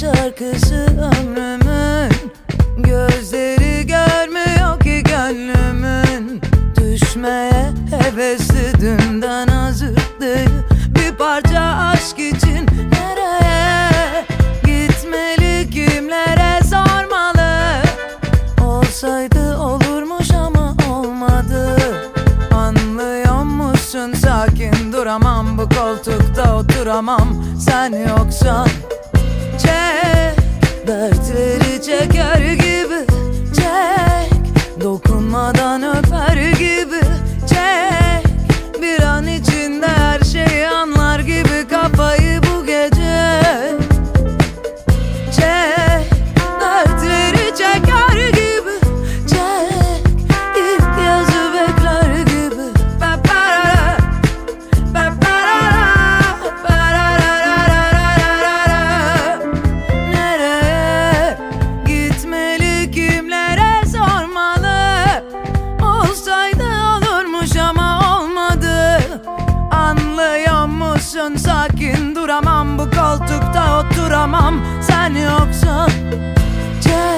şarkısı ömrümün. Gözleri görmüyor ki gönlümün. Düşmeye hevesli dünden hazırdı Bir parça aşk için nereye Gitmeli kimlere sormalı? Olsaydı olurmuş ama olmadı. Anlıyor musun? Sakin duramam Bu koltukta oturamam. Sen yoksan Çek oturamam sen yoksan Çek